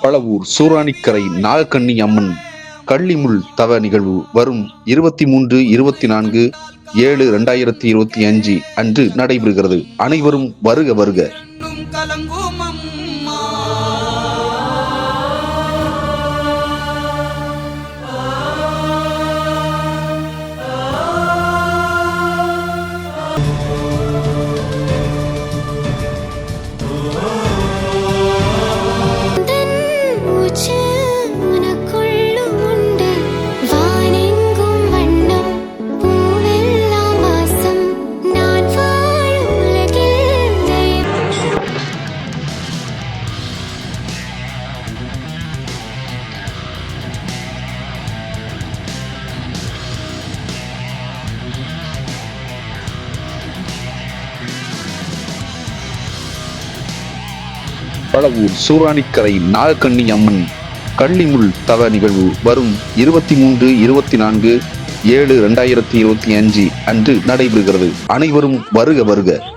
பழவூர் சூராணிக்கரை நாகக்கண்ணி அம்மன் கள்ளிமுள் தவ நிகழ்வு வரும் இருபத்தி மூன்று இருபத்தி நான்கு ஏழு ரெண்டாயிரத்தி இருபத்தி அஞ்சு அன்று நடைபெறுகிறது. அனைவரும் வருக வருக. பழவூர் சூராணிக்கரை நாகக்கண்ணி அம்மன் கள்ளிமுள் தவ நிகழ்வு வரும் இருபத்தி மூன்று இருபத்தி நான்கு ஏழு ரெண்டாயிரத்தி இருபத்தி அஞ்சு அன்று நடைபெறுகிறது. அனைவரும் வருக வருக.